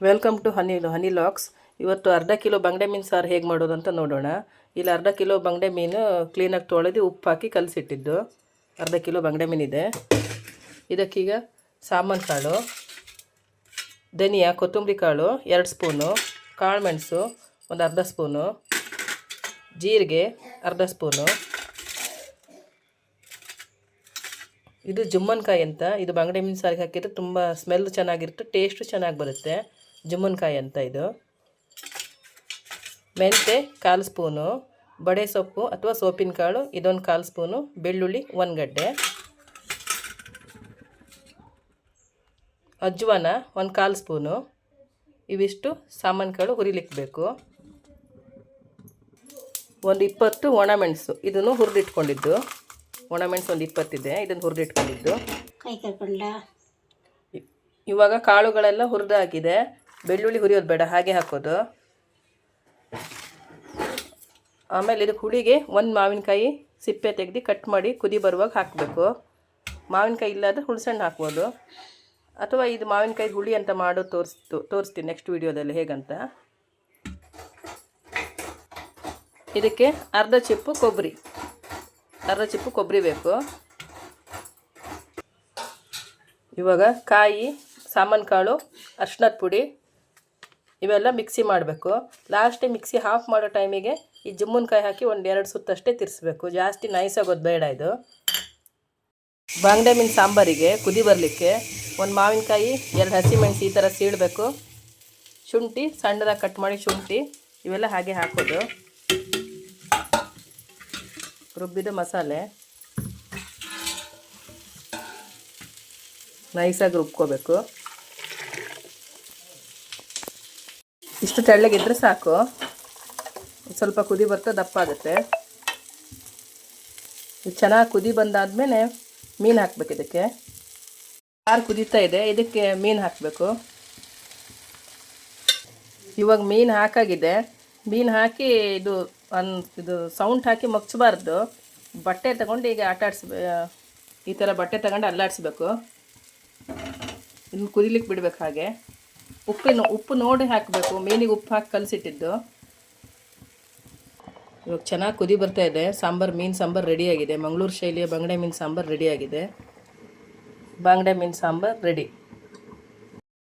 Welcome to honey honey locks ಇವತ್ತು ಅರ್ಧ kilo ಬಂಗಡೆ ಮೀನು ಸಾರು ಹೇಗೆ ಮಾಡೋದು ಅಂತ ನೋಡೋಣ. ಇಲ್ಲಿ ಅರ್ಧ ಕಿಲೋ ಬಂಗಡೆ ಮೀನು ಕ್ಲೀನಾಗಿ ತೊಳೆದು ಉಪ್ಪು ಹಾಕಿ ಕಲಸಿಟ್ಟಿದ್ದು. ಅರ್ಧ ಕಿಲೋ ಬಂಗಡೆ ಮೀನಿದೆ ಇದಕ್ಕೀಗ ಸಾಮಾನು ಕಾಳು, ಧನಿಯಾ, ಕೊತ್ತಂಬರಿ ಕಾಳು, ಎರಡು ಸ್ಪೂನು, ಕಾಳು ಮೆಣಸು, ಒಂದು ಅರ್ಧ ಸ್ಪೂನು, ಜೀರಿಗೆ ಅರ್ಧ ಸ್ಪೂನು. ಇದು ಜುಮ್ಮನ್ಕಾಯಿ ಅಂತ. ಇದು ಬಂಗಡೆ ಮೀನು ಸಾರಿಗೆ ಹಾಕಿದ್ರೆ ತುಂಬ ಸ್ಮೆಲ್ ಚೆನ್ನಾಗಿರುತ್ತೆ ಟೇಸ್ಟು ಚೆನ್ನಾಗಿ ಬರುತ್ತೆ. ಜುಮ್ಮನ್ಕಾಯಿ ಅಂತ ಇದು. ಮೆಂತೆ ಕಾಲು ಸ್ಪೂನು ಬಡೆ ಸೊಪ್ಪು ಅಥವಾ ಸೋಪಿನ ಕಾಳು ಇದೊಂದು ಕಾಲು ಸ್ಪೂನು ಬೆಳ್ಳುಳ್ಳಿ ಒಂದು ಗಡ್ಡೆ ಅಜ್ವಾನ ಒಂದು ಕಾಲು ಸ್ಪೂನು. ಇವಿಷ್ಟು ಸಾಮಾನು ಕಾಳು ಹುರಿಲಿಕ್ಕೆ ಬೇಕು ಒಂದು ಇಪ್ಪತ್ತು ಒಣಮೆಣಸು ಇದನ್ನು ಹುರಿದಿಟ್ಕೊಂಡಿದ್ದು. ಒಣಮೆಣಸು ಒಂದು ಇಪ್ಪತ್ತಿದೆ ಇದನ್ನು ಹುರಿದಿಟ್ಕೊಂಡಿದ್ದು. ಇವಾಗ ಕಾಳುಗಳೆಲ್ಲ ಹುರಿದಾಗಿದೆ. ಬೆಳ್ಳುಳ್ಳಿ ಹುರಿಯೋದು ಬೇಡ, ಹಾಗೆ ಹಾಕೋದು. ಆಮೇಲೆ ಇದಕ್ಕೆ ಹುಳಿಗೆ ಒಂದು ಮಾವಿನಕಾಯಿ ಸಿಪ್ಪೆ ತೆಗೆದು ಕಟ್ ಮಾಡಿ ಕುದಿ ಬರುವಾಗ ಹಾಕಬೇಕು. ಮಾವಿನಕಾಯಿ ಇಲ್ಲಾದ್ರೆ ಹುಳ್ಸಣ್ಣು ಹಾಕ್ಬೋದು. ಅಥವಾ ಇದು ಮಾವಿನಕಾಯಿ ಹುಳಿ ಅಂತ ಮಾಡೋ, ತೋರಿಸ್ತು, ತೋರಿಸ್ತೀನಿ ನೆಕ್ಸ್ಟ್ ವೀಡಿಯೋದಲ್ಲಿ ಹೇಗಂತ. ಇದಕ್ಕೆ ಅರ್ಧ ಚಿಪ್ಪು ಕೊಬ್ಬರಿ, ಅರ್ಧ ಚಿಪ್ಪು ಕೊಬ್ಬರಿ ಬೇಕು. ಇವಾಗ ಕಾಯಿ ಸಾಮಾನು ಕಾಳು ಅರ್ಶಿನದ ಪುಡಿ ಇವೆಲ್ಲ ಮಿಕ್ಸಿ ಮಾಡಬೇಕು. ಲಾಸ್ಟಿಗೆ ಮಿಕ್ಸಿ ಹಾಫ್ ಮಾಡೋ ಟೈಮಿಗೆ ಈ ಜುಮ್ಮುನ್ಕಾಯಿ ಹಾಕಿ ಒಂದು ಎರಡು ಸುತ್ತಷ್ಟೇ ತಿರ್ಸ್ಬೇಕು. ಜಾಸ್ತಿ ನೈಸಾಗೋದು ಬೇಡ ಇದು. ಬಾಂಗ್ಡೆ ಮೀನು ಸಾಂಬಾರಿಗೆ ಕುದಿ ಬರಲಿಕ್ಕೆ ಒಂದು ಮಾವಿನಕಾಯಿ, ಎರಡು ಹಸಿಮೆಣಸು ಈ ಥರ ಸೀಳಬೇಕು ಶುಂಠಿ, ಸಣ್ಣದಾಗಿ ಕಟ್ ಮಾಡಿ ಶುಂಠಿ, ಇವೆಲ್ಲ ಹಾಗೆ ಹಾಕೋದು. ರುಬ್ಬಿದ ಮಸಾಲೆ. ನೈಸಾಗಿ ರುಬ್ಕೋಬೇಕು. ಇಷ್ಟು ತೆಳ್ಳಗಿದ್ರೆ ಸಾಕು. ಸ್ವಲ್ಪ ಕುದಿ ಬರ್ತಾ ದಪ್ಪ ಆಗುತ್ತೆ. ಇದು ಚೆನ್ನಾಗಿ ಕುದಿ ಬಂದಾದಮೇಲೆ ಮೀನು ಹಾಕ್ಬೇಕು ಇದಕ್ಕೆ. ಸಾರು ಕುದೀತಾ ಇದೆ, ಇದಕ್ಕೆ ಮೀನು ಹಾಕಬೇಕು. ಇವಾಗ ಮೀನು ಹಾಕಾಗಿದೆ. ಮೀನು ಹಾಕಿ ಇದು ಅನ್ ಇದು ಸೌಂಡ್ ಹಾಕಿ ಮಗ್ಚಬಾರ್ದು ಬಟ್ಟೆ ತಗೊಂಡು ಈಗ ಆಟ ಆಡಿಸ್ಬೇ ಈ ಥರ ಬಟ್ಟೆ ತಗೊಂಡು ಅಲ್ಲಾಡಿಸ್ಬೇಕು. ಇನ್ನು ಕುದಿಲಿಕ್ಕೆ ಬಿಡ್ಬೇಕು ಹಾಗೆ. ಉಪ್ಪಿನ, ಉಪ್ಪು ನೋಡಿ ಹಾಕಬೇಕು. ಮೀನಿಗೆ ಉಪ್ಪು ಹಾಕಿ ಕಲಸಿಟ್ಟಿದ್ದು. ಇವಾಗ ಚೆನ್ನಾಗಿ ಕುದಿ ಬರ್ತಾ ಇದೆ. ಸಾಂಬಾರು, ಮೀನು ಸಾಂಬಾರು ರೆಡಿಯಾಗಿದೆ ಮಂಗಳೂರು ಶೈಲಿಯ ಬಂಗಡೆ ಮೀನು ಸಾಂಬಾರು ರೆಡಿಯಾಗಿದೆ ಬಂಗಡೆ ಮೀನು ಸಾಂಬಾರು ರೆಡಿ